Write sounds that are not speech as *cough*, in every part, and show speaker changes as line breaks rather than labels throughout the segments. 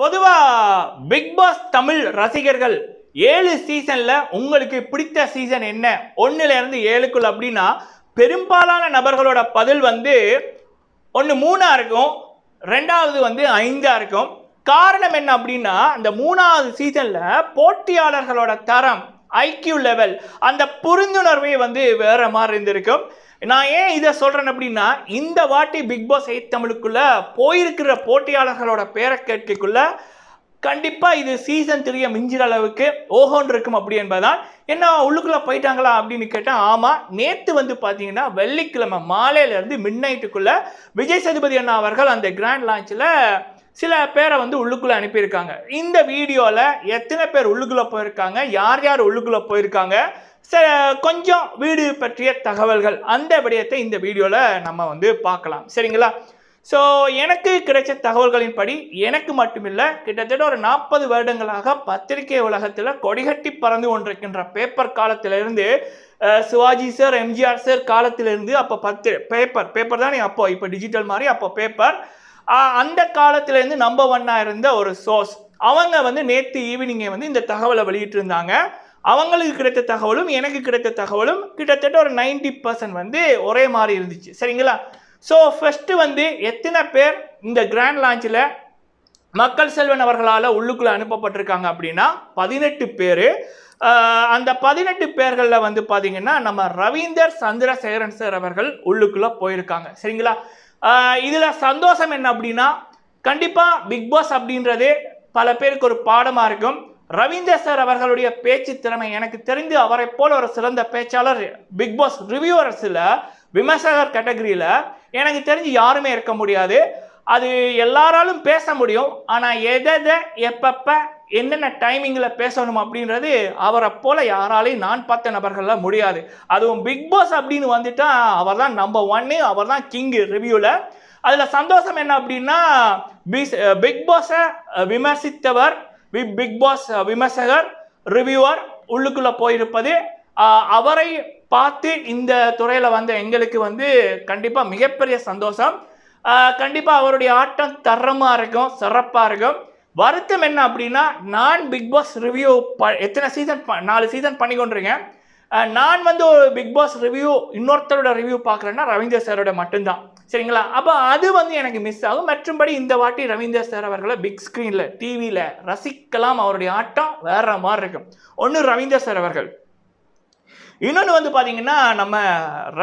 பொதுவாக big pass Tamil ரசிகர்கள் ஏழு சீசனில் உங்களுக்கு பிடித்த சீசன் என்ன? ஒன்றுலேருந்து ஏழுக்குள் ஏழுக்குள்ள அப்படின்னா பெரும்பாலான நபர்களோட பதில் வந்து ஒன்று மூணாக இருக்கும் ரெண்டாவது வந்து ஐந்தாக இருக்கும். காரணம் என்ன அப்படின்னா இந்த மூணாவது சீசனில் போட்டியாளர்களோட தரம் ஐக்யூ லெவல் அந்த புரிந்துணர்வே வந்து வேறு மாதிரி இருந்திருக்கும். நான் ஏன் இதை சொல்கிறேன் அப்படின்னா இந்த வாட்டி பிக் பாஸ் எயிட் தமிழுக்குள்ளே போயிருக்கிற போட்டியாளர்களோட பேரை கேட்கக்குள்ள கண்டிப்பாக இது சீசன் த்ரீயை மிஞ்சிற அளவுக்கு ஓஹோன் இருக்கும் அப்படி என்பதுதான் என்ன உள்ளுக்குள்ளே போயிட்டாங்களா அப்படின்னு கேட்டால் ஆமாம் நேற்று வந்து பார்த்தீங்கன்னா வெள்ளிக்கிழமை மாலையிலேருந்து மிட் நைட்டுக்குள்ளே விஜய் சதுபதி அண்ணா அவர்கள் அந்த கிராண்ட் லான்ச்சில் சில பேரை வந்து உள்ளுக்குள்ளே அனுப்பியிருக்காங்க. இந்த வீடியோவில் எத்தனை பேர் உள்ளுக்குள்ளே போயிருக்காங்க யார் யார் உள்ளுக்குள்ளே போயிருக்காங்க ச கொஞ்சம் வீடு பற்றிய தகவல்கள் அந்த விடயத்தை இந்த வீடியோவில் நம்ம வந்து பார்க்கலாம். சரிங்களா? ஸோ எனக்கு கிடைச்ச தகவல்களின்படி எனக்கு மட்டுமில்லை கிட்டத்தட்ட ஒரு நாற்பது வருடங்களாக பத்திரிகை உலகத்தில் கொடிகட்டி பறந்து கொண்டிருக்கின்ற பேப்பர் காலத்திலிருந்து சிவாஜி சார் எம்ஜிஆர் சார் காலத்திலிருந்து அப்போ பத்து பேப்பர் பேப்பர் தானே அப்போ இப்போ டிஜிட்டல் மாதிரி அப்போ பேப்பர் அந்த காலத்திலேருந்து நம்பர் ஒன்னாக இருந்த ஒரு சோர்ஸ் அவங்க வந்து நேற்று ஈவினிங்கே வந்து இந்த தகவலை வெளியிட்டிருந்தாங்க. அவங்களுக்கு கிடைத்த தகவலும் எனக்கு கிடைத்த தகவலும் கிட்டத்தட்ட ஒரு 90% பர்சன்ட் வந்து ஒரே மாதிரி இருந்துச்சு. சரிங்களா? ஸோ ஃபஸ்ட்டு வந்து எத்தனை பேர் இந்த கிராண்ட் லான்ச்சில் மக்கள் செல்வன் அவர்களால் உள்ளுக்குள்ளே அனுப்பப்பட்டிருக்காங்க அப்படின்னா பதினெட்டு பேர். அந்த பதினெட்டு பேர்களில் வந்து பார்த்தீங்கன்னா நம்ம ரவீந்தர் சந்திரசேகரன் சார் அவர்கள் உள்ளுக்குள்ளே போயிருக்காங்க. சரிங்களா? இதில் சந்தோஷம் என்ன அப்படின்னா கண்டிப்பாக பிக் பாஸ் அப்படின்றது பல பேருக்கு ஒரு பாடமாக இருக்கும். ரவீந்தர் சார் அவர்களுடைய பேச்சு திறமை எனக்கு தெரிந்து அவரை போல ஒரு சிறந்த பேச்சாளர் பிக் பாஸ் ரிவ்யூவர்ஸில் விமர்சகர் கேட்டகரியில் எனக்கு தெரிஞ்சு யாருமே இருக்க முடியாது. அது எல்லாராலும் பேச முடியும். ஆனால் எதை எதை எப்பப்போ என்னென்ன டைமிங்கில் பேசணும் அப்படின்றது அவரை போல யாராலையும் நான் பார்த்த நபர்கள்லாம் முடியாது. அதுவும் பிக் பாஸ் அப்படின்னு வந்துட்டா அவர் தான் நம்பர் ஒன்னு அவர் தான் கிங்கு ரிவ்யூவில் அதில் சந்தோஷம் என்ன அப்படின்னா பிக் பாஸை விமர்சித்தவர் பிக் பாஸ் uh, விமர்சகர் ரிவ்யூவர் உள்ளுக்குள்ளே போயிருப்பது uh, அவரை பார்த்து இந்த துறையில் வந்த எங்களுக்கு வந்து கண்டிப்பாக மிகப்பெரிய சந்தோஷம். Uh, கண்டிப்பாக அவருடைய ஆட்டம் தரமாக இருக்கும் சிறப்பாக இருக்கும். வருத்தம் என்ன அப்படின்னா நான் பிக் பாஸ் ரிவ்யூ ப எத்தனை சீசன் நாலு சீசன் பண்ணி கொண்டிருக்கேன். நான் வந்து ஒரு பிக் பாஸ் ரிவ்யூ இன்னொருத்தரோட ரிவ்யூ பார்க்குறேன்னா ரவீந்திர சாரோட மட்டும்தான். சரிங்களா? அப்போ அது வந்து எனக்கு மிஸ் ஆகும். மற்றும்படி இந்த வாட்டி ரவீந்தர் சார் அவர்களை பிக் ஸ்க்ரீனில் டிவியில் ரசிக்கலாம். அவருடைய ஆட்டம் வேற மாதிரி இருக்கும். ஒன்று ரவீந்தர் சார் அவர்கள். இன்னொன்று வந்து பார்த்தீங்கன்னா நம்ம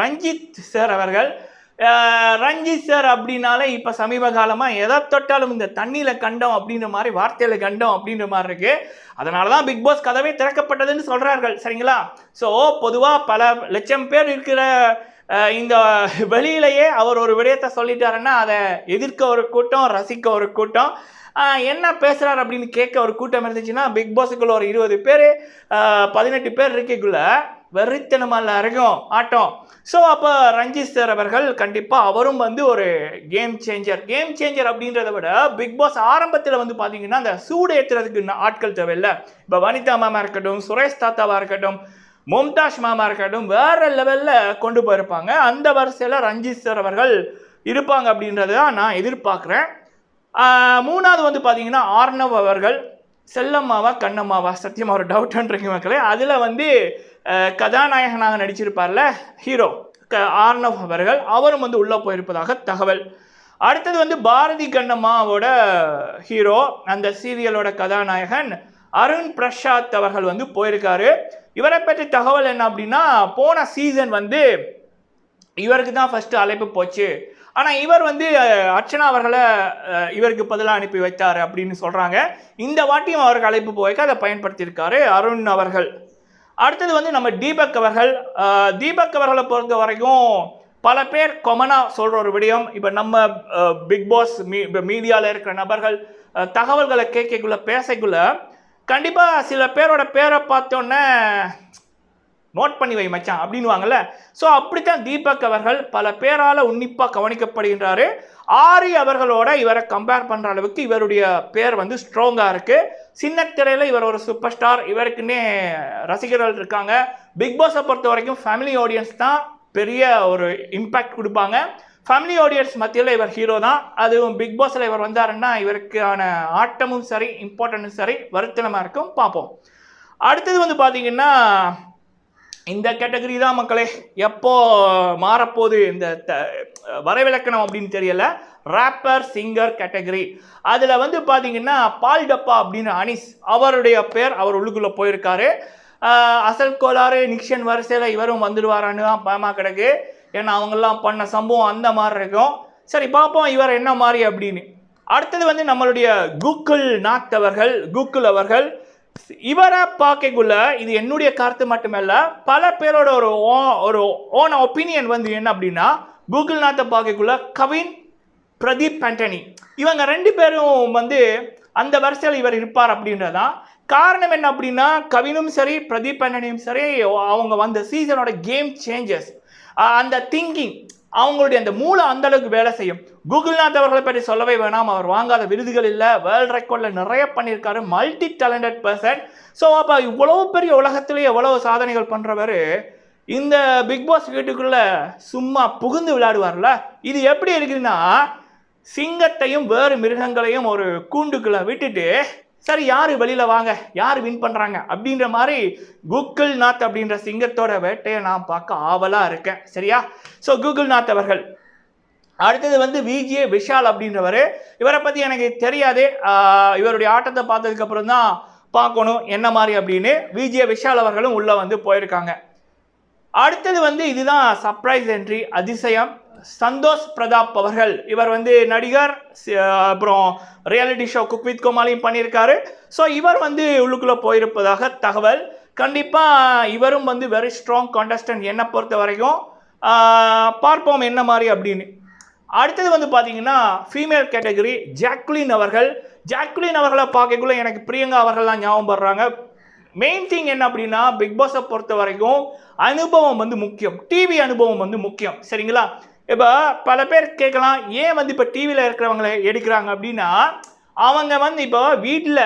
ரஞ்சித் சார் அவர்கள். ரஞ்சித் சார் அப்படின்னாலே இப்போ சமீப காலமாக எதை தொட்டாலும் இந்த தண்ணியில் கண்டோம் அப்படின்ற மாதிரி வார்த்தையில் கண்டோம் அப்படின்ற மாதிரி இருக்கு. அதனால தான் பிக் பாஸ் கதவே திறக்கப்பட்டதுன்னு சொல்கிறார்கள் சரிங்களா? ஸோ பொதுவாக பல லட்சம் பேர் இருக்கிற இந்த வெளியிலேயே அவர் ஒரு விடயத்தை சொல்லிட்டாருன்னா அதை எதிர்க்க ஒரு கூட்டம் ரசிக்க ஒரு கூட்டம். என்ன பேசுகிறார் அப்படின்னு கேட்க ஒரு கூட்டம் இருந்துச்சுன்னா பிக் பாஸுக்குள்ள ஒரு இருபது பேர் பதினெட்டு பேர் இருக்கக்குள்ள வெறித்தனமாக இருக்கும் ஆட்டம். ஸோ அப்போ ரஞ்சித் சார் அவர்கள் கண்டிப்பாக அவரும் வந்து ஒரு கேம் சேஞ்சர் கேம் சேஞ்சர் அப்படின்றத விட பிக் பாஸ் ஆரம்பத்தில் வந்து பார்த்தீங்கன்னா அந்த சூடு ஏற்றுறதுக்கு ஆட்கள் தேவையில்ல. இப்போ வனிதா மாமா இருக்கட்டும் சுரேஷ் தாத்தாவாக இருக்கட்டும் மும்தாஜ் மாமா இருக்கட்டும் வேற லெவலில் கொண்டு போயிருப்பாங்க. அந்த வரிசையில் ரஞ்சித் சார் அவர்கள் இருப்பாங்க அப்படின்றத தான் நான் எதிர்பார்க்குறேன். மூணாவது வந்து பார்த்தீங்கன்னா ஆர்ணவ் அவர்கள் செல்லம்மாவா கண்ணம்மாவா? சத்தியமாக ஒரு டவுட்ன்றீங்க மக்களே. அதில் வந்து கதாநாயகனாக நடிச்சிருப்பார்ல ஹீரோ க ஆர்ணவ் அவர்கள். அவரும் வந்து உள்ளே போயிருப்பதாக தகவல். அடுத்தது வந்து பாரதி கண்ணம்மாவோட ஹீரோ அந்த சீரியலோட கதாநாயகன் அருண் பிரசாத் அவர்கள் வந்து போயிருக்காரு. இவரை பற்றி தகவல் என்ன அப்படின்னா போன சீசன் வந்து இவருக்கு தான் ஃபஸ்ட்டு அழைப்பு போச்சு. ஆனால் இவர் வந்து அர்ச்சனா அவர்களை இவருக்கு பதிலாக அனுப்பி வைத்தார் அப்படின்னு சொல்கிறாங்க இந்த வாட்டியும் அவருக்கு அழைப்பு போய்க்க அதை பயன்படுத்தியிருக்காரு அருண் அவர்கள். அடுத்தது வந்து நம்ம தீபக் அவர்கள். தீபக் அவர்களை பொறுத்த வரைக்கும் பல பேர் கொமனாக சொல்கிற ஒரு விடயம். இப்போ நம்ம பிக் பாஸ் மீ இப்போ மீடியாவில் இருக்கிற நபர்கள் தகவல்களை கேட்கக்குள்ள பேசக்குள்ள கண்டிப்பாக சில பேரோட பேரை பார்த்தோன்னே நோட் பண்ணி வை மச்சான் அப்படின்வாங்கல்ல ஸோ அப்படித்தான் தீபக் அவர்கள் பல பேரால் உன்னிப்பாக கவனிக்கப்படுகின்றாரு. ஆரி அவர்களோட இவரை கம்பேர் பண்ணுற அளவுக்கு இவருடைய பேர் வந்து ஸ்ட்ராங்காக இருக்குது சின்ன திரையில் இவர் ஒரு சூப்பர் ஸ்டார் இவருக்குன்னே ரசிகர்கள் இருக்காங்க. பிக் பாஸை பொறுத்த வரைக்கும் ஃபேமிலி ஆடியன்ஸ் தான் பெரிய ஒரு இம்பேக்ட் கொடுப்பாங்க. ஃபேமிலி ஆடியன்ஸ் மத்தியில் இவர் ஹீரோ தான். அதுவும் பிக் பாஸில் இவர் வந்தாருன்னா இவருக்கான ஆட்டமும் சரி இம்பார்ட்டன்ஸும் சரி வருத்தனமாக இருக்கும். பார்ப்போம். அடுத்தது வந்து பார்த்தீங்கன்னா இந்த கேட்டகரி தான் மக்களே. எப்போ மாறப்போகுது இந்த த வரைவிலக்கணம் அப்படின்னு தெரியல. ரேப்பர் சிங்கர் கேட்டகரி அதில் வந்து பார்த்தீங்கன்னா பால் டப்பா அப்படின்னு அனிஸ் அவருடைய பேர் அவர் உள்ளுக்குள்ளே போயிருக்காரு. அசல் கோளாறு நிக்ஷன் வரிசையில் இவரும் வந்துடுவாரான்னு தான் பயமாக கிடக்கு ஏன்னா அவங்கெல்லாம் பண்ண சம்பவம் அந்த மாதிரி இருக்கும். சரி பார்ப்போம் இவர் என்ன மாதிரி அப்படின்னு. அடுத்தது வந்து நம்மளுடைய கூகுள் நாத் அவர்கள் கூகுள் அவர்கள். இவரை பார்க்கக்குள்ள இது என்னுடைய கருத்து மட்டுமல்ல பல பேரோட ஒரு ஓ- ஒரு ஓன ஒப்பீனியன் வந்து என்ன அப்படின்னா கூகுள் நாத்தை பார்க்கக்குள்ள கவின் பிரதீப் ஆண்டனி. இவங்க ரெண்டு பேரும் வந்து அந்த வரிசையில் இவர் இருப்பார் அப்படின்றதான். காரணம் என்ன அப்படின்னா கவினும் சரி பிரதீப் ஆண்டனியும் சரி அவங்க வந்த சீசனோட கேம் சேஞ்சஸ் அந்த திங்கிங் அவங்களுடைய அந்த மூளை அந்த அளவுக்கு வேலை செய்யும். கூகுள்நாத் அவர்களை பற்றி சொல்லவே வேணாம். அவர் வாங்காத விருதுகள் இல்லை. வேர்ல்ட் ரெக்கார்டில் நிறைய பண்ணியிருக்காரு. மல்டி டேலண்டட் பர்சன் ஸோ அப்போ இவ்வளோ பெரிய உலகத்திலேயே எவ்வளோ சாதனைகள் பண்ணுறவர் இந்த பிக் பாஸ் வீட்டுக்குள்ளே சும்மா புகுந்து விளையாடுவார்ல? இது எப்படி இருக்குதுன்னா சிங்கத்தையும் வேறு மிருகங்களையும் ஒரு கூண்டுக்குள்ளே விட்டுட்டு சரி யார் வெளியில் வாங்க? யார் வின் பண்ணுறாங்க அப்படின்ற மாதிரி கூகுள் நாத் அப்படின்ற சிங்கத்தோட வேட்டையை நான் பார்க்க ஆவலாக இருக்கேன். சரியா? ஸோ கூகுள் நாத் அவர்கள். அடுத்தது வந்து விஜே விஷால் அப்படின்றவர். இவரை பற்றி எனக்கு தெரியாது. இவருடைய ஆட்டத்தை பார்த்ததுக்கப்புறம் தான் பார்க்கணும் என்ன மாதிரி அப்படின்னு. விஜே விஷால் அவர்களும் உள்ளே வந்து போயிருக்காங்க. அடுத்தது வந்து இதுதான் சர்ப்ரைஸ் என்ட்ரி அதிசயம். சந்தோஷ் பிரதாப் அவர்கள். இவர் வந்து நடிகர் அப்புறம் ரியாலிட்டி ஷோ குக் வித் கோமாளியும் பண்ணியிருக்காரு. ஸோ இவர் வந்து உள்ளுக்குள்ளே போயிருப்பதாக தகவல். கண்டிப்பாக இவரும் வந்து வெரி ஸ்ட்ராங் கான்டஸ்டன்ட் என்னை பொறுத்த வரைக்கும். பார்ப்போம் என்ன மாதிரி அப்படின்னு. அடுத்தது வந்து பார்த்தீங்கன்னா ஃபீமேல் கேட்டகரி ஜாக்லின் அவர்கள். ஜாக்லின் அவர்களை பார்க்கக்குள்ள எனக்கு பிரியங்கா அவர்கள்லாம் ஞாபகம் படுறாங்க. மெயின் திங் என்ன அப்படின்னா பிக் பாஸை பொறுத்த வரைக்கும் அனுபவம் வந்து முக்கியம். டிவி அனுபவம் வந்து முக்கியம். சரிங்களா? இப்போ பல பேர் கேட்கலாம் ஏன் வந்து இப்போ டிவியில் இருக்கிறவங்களை எடுக்கிறாங்க அப்படின்னா அவங்க வந்து இப்போ வீட்டில்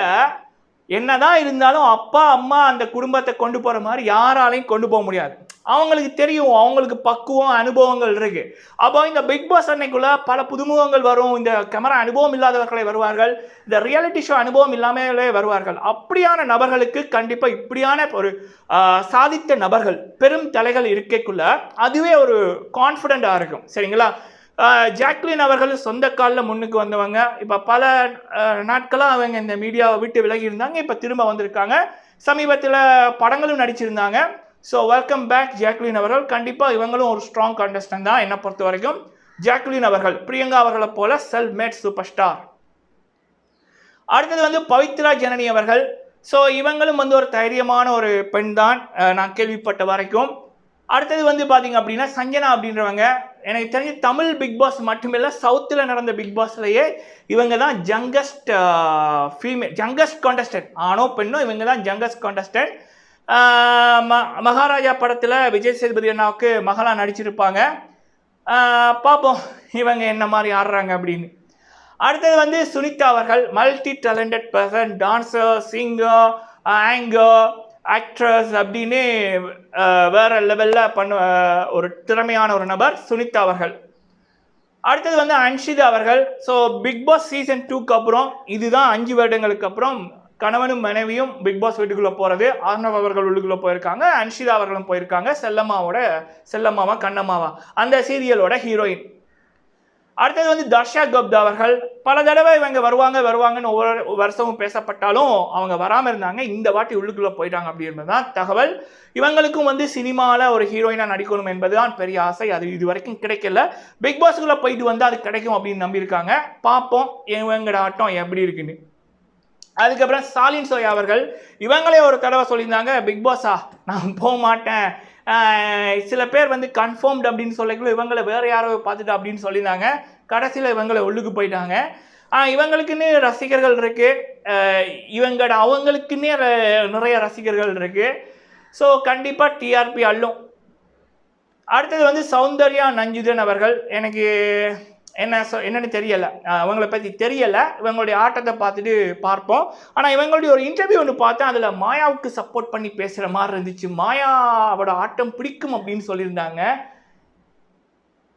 என்னதான் இருந்தாலும் அப்பா அம்மா அந்த குடும்பத்தை கொண்டு போகிற மாதிரி யாராலையும் கொண்டு போக முடியாது. அவங்களுக்கு தெரியும் அவங்களுக்கு பக்குவம் அனுபவங்கள் இருக்கு. அப்போ இந்த பிக் பாஸ் அன்னைக்குள்ள பல புதுமுகங்கள் வரும். இந்த கேமரா அனுபவம் இல்லாதவர்களை வருவார்கள். இந்த ரியாலிட்டி ஷோ அனுபவம் இல்லாமலே வருவார்கள். அப்படியான நபர்களுக்கு கண்டிப்பாக இப்படியான ஒரு சாதித்த நபர்கள் பெரும் தலைகள் இருக்கக்குள்ள அதுவே ஒரு கான்ஃபிடென்ட்டாக இருக்கும். சரிங்களா? ஜாக்லின் அவர்கள் சொந்த காலில் முன்னுக்கு வந்தவங்க. இப்போ பல நாட்களாக அவங்க இந்த மீடியாவை விட்டு விலகி இருந்தாங்க. இப்போ திரும்ப வந்திருக்காங்க. சமீபத்தில் படங்களும் நடிச்சிருந்தாங்க. ஸோ வெல்கம் பேக் ஜாக்லின் அவர்கள். கண்டிப்பாக இவங்களும் ஒரு ஸ்ட்ராங் கண்டஸ்டன் தான் என்னை பொறுத்த வரைக்கும். ஜாக்லின் அவர்கள் பிரியங்கா அவர்களை போல செல்ஃப் மேட் சூப்பர் ஸ்டார் அடுத்தது வந்து பவித்ரா ஜனனி அவர்கள். ஸோ இவங்களும் வந்து ஒரு தைரியமான ஒரு பெண் தான் நான் கேள்விப்பட்ட வரைக்கும். அடுத்தது வந்து பார்த்தீங்க அப்படின்னா சஞ்சனா அப்படின்றவங்க. எனக்கு தெரிஞ்ச தமிழ் பிக் பாஸ் மட்டுமில்லை சவுத்தில் நடந்த பிக் பாஸ்லேயே இவங்க தான் ஜங்கஸ்ட் ஃபீமேல் ஜங்கஸ்ட் கான்டஸ்டன்ட் ஆணோ பெண்ணோ இவங்க தான் ஜங்கஸ்ட் uh, ம மகாராஜா படத்தில் விஜய் சேதுபதி அண்ணாவுக்கு மகளாக நடிச்சிருப்பாங்க. Uh, பார்ப்போம் இவங்க என்ன மாதிரி ஆடுறாங்க அப்படின்னு. அடுத்தது வந்து சுனிதா அவர்கள் multi talented person dancer singer anchor actress அப்படின்னு வேறு வேற லெவலில் பண்ண ஒரு திறமையான ஒரு நபர் சுனிதா அவர்கள். அடுத்தது வந்து அன்ஷிதா அவர்கள். ஸோ பிக் பாஸ் சீசன் டூக்கு அப்புறம் இதுதான் அஞ்சு வருடங்களுக்கு அப்புறம் கணவனும் மனைவியும் பிக் பாஸ் வீட்டுக்குள்ளே போகிறது ஆர்னவ் அவர்கள் உள்ளுக்குள்ளே போயிருக்காங்க அன்ஷிதா அவர்களும் போயிருக்காங்க செல்லம்மாவோட செல்லம்மாவா கண்ணம்மாவா? அந்த சீரியலோட ஹீரோயின் அடுத்தது வந்து தர்ஷா குப்தா அவர்கள் பல தடவை இவங்க வருவாங்க வருவாங்கன்னு ஒவ்வொரு வருஷமும் பேசப்பட்டாலும் அவங்க வராமல் இருந்தாங்க. இந்த வாட்டி உள்ளுக்குள்ளே போயிட்டாங்க அப்படின்றது தான் தகவல். இவங்களுக்கும் வந்து சினிமாவில் ஒரு ஹீரோயினாக நடிக்கணும் என்பதுதான் பெரிய ஆசை. அது இது வரைக்கும் கிடைக்கல. பிக் பாஸ்க்குள்ளே போயிட்டு வந்து அது கிடைக்கும் அப்படின்னு நம்பியிருக்காங்க. பார்ப்போம் இவங்கட ஆட்டம் எப்படி இருக்குன்னு. அதுக்கப்புறம் ஸ்டாலின் சோயா அவர்கள் இவங்களே ஒரு தடவை சொல்லியிருந்தாங்க பிக் பாஸா நான் போக மாட்டேன் சில பேர் வந்து கன்ஃபார்ம்டு அப்படின்னு சொல்லக்குள்ள இவங்களை வேறு யாரோ பார்த்துட்டு அப்படின்னு சொல்லியிருந்தாங்க. கடைசியில் இவங்களை உள்ளுக்கு போயிட்டாங்க. இவங்களுக்குன்னு ரசிகர்கள் இருக்குது இவங்களோட அவங்களுக்குன்னே ர- நிறைய ரசிகர்கள் இருக்குது ஸோ கண்டிப்பாக டிஆர்பி அள்ளும். அடுத்தது வந்து சௌந்தர்யா நஞ்சுதன் அவர்கள். எனக்கு என்ன சொ என்னன்னு தெரியலை. அவங்களை அவங்கள பற்றி தெரியலை. இவங்களுடைய ஆட்டத்தை பார்த்துட்டு பார்ப்போம். ஆனால் இவங்களுடைய ஒரு இன்டர்வியூ ஒன்று பார்த்தேன். அதில் மாயாவுக்கு சப்போர்ட் பண்ணி பேசுகிற மாதிரி இருந்துச்சு. மாயாவோட ஆட்டம் பிடிக்கும் அப்படின்னு சொல்லியிருந்தாங்க.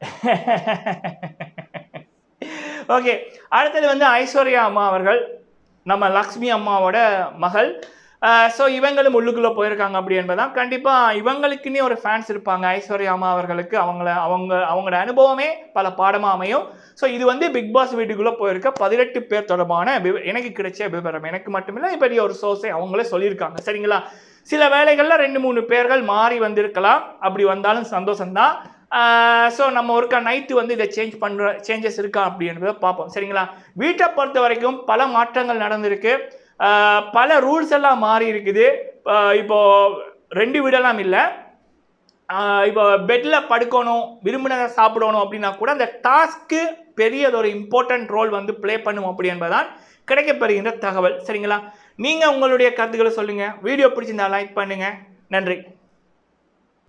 *laughs* ஓகே அடுத்தது வந்து ஐஸ்வர்யா அம்மா அவர்கள். நம்ம லக்ஷ்மி அம்மாவோட மகள். ஸோ இவங்களும் உள்ளுக்குள்ளே போயிருக்காங்க அப்படி என்பதான் கண்டிப்பாக இவங்களுக்குன்னே ஒரு ஃபேன்ஸ் இருப்பாங்க. ஐஸ்வர்யா அம்மா அவர்களுக்கு அவங்கள அவங்க அவங்களோட அனுபவமே பல பாடமாக அமையும். ஸோ இது வந்து பிக் பாஸ் வீட்டுக்குள்ளே போயிருக்க பதினெட்டு பேர் தொடர்பான விவ- எனக்கு கிடைச்ச விவரம். எனக்கு மட்டுமில்லை பெரிய ஒரு சோர்ஸை அவங்களே சொல்லியிருக்காங்க. சரிங்களா? சில வேலைகளில் ரெண்டு மூணு பேர்கள் மாறி வந்திருக்கலாம். அப்படி வந்தாலும் சந்தோஷம்தான். ஸோ நம்ம ஒருக்கா நைட்டு வந்து இதை சேஞ்ச் பண்ணுற சேஞ்சஸ் இருக்கா அப்படின்றத பார்ப்போம். சரிங்களா? வீட்டை பொறுத்த வரைக்கும் பல மாற்றங்கள் நடந்திருக்கு. பல ரூல்ஸ் எல்லாம் மாறி இருக்குது. இப்போ ரெண்டு வீடெல்லாம் இல்லை. இப்போ பெட்டில் படுக்கணும் விரும்பினதை சாப்பிடணும் அப்படின்னா கூட அந்த டாஸ்க்கு பெரியதொரு இம்பார்ட்டன்ட் ரோல் வந்து ப்ளே பண்ணும் அப்படி என்பதுதான் கிடைக்கப்பெறுகின்ற தகவல். சரிங்களா? நீங்கள் உங்களுடைய கருத்துக்களை சொல்லுங்கள் வீடியோ பிடிச்சிருந்தா லைக் பண்ணுங்கள் நன்றி.